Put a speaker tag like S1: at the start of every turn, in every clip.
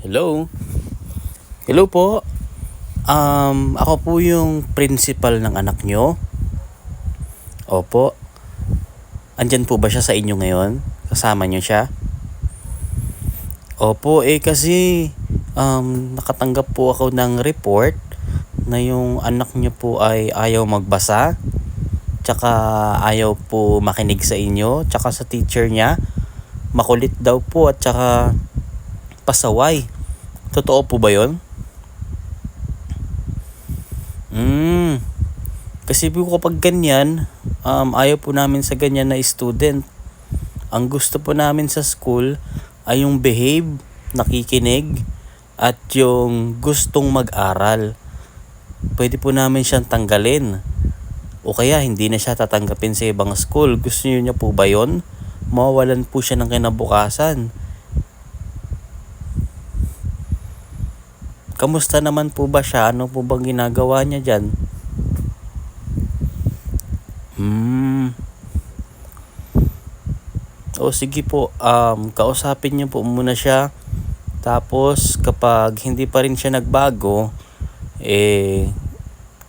S1: Hello? Hello po? Um, ako po yung principal ng anak nyo. Opo. Andyan po ba siya sa inyo ngayon? Kasama nyo siya? Opo, eh kasi um, nakatanggap po ako ng report na yung anak nyo po ay ayaw magbasa. Tsaka ayaw po makinig sa inyo. Tsaka sa teacher niya. Makulit daw po at tsaka pasaway. Totoo po ba yon? Hmm. Kasi po kapag ganyan, um, ayaw po namin sa ganyan na student. Ang gusto po namin sa school ay yung behave, nakikinig, at yung gustong mag-aral. Pwede po namin siyang tanggalin. O kaya hindi na siya tatanggapin sa ibang school. Gusto niyo niya po ba yon? Mawawalan po siya ng kinabukasan. Kamusta naman po ba siya? Ano po bang ginagawa niya dyan? Hmm. O sige po, um, kausapin niyo po muna siya. Tapos kapag hindi pa rin siya nagbago, eh,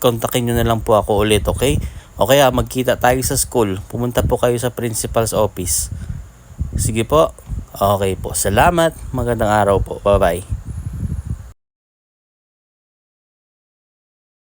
S1: kontakin niyo na lang po ako ulit, okay? O kaya magkita tayo sa school. Pumunta po kayo sa principal's office. Sige po. Okay po. Salamat. Magandang araw po. Bye-bye.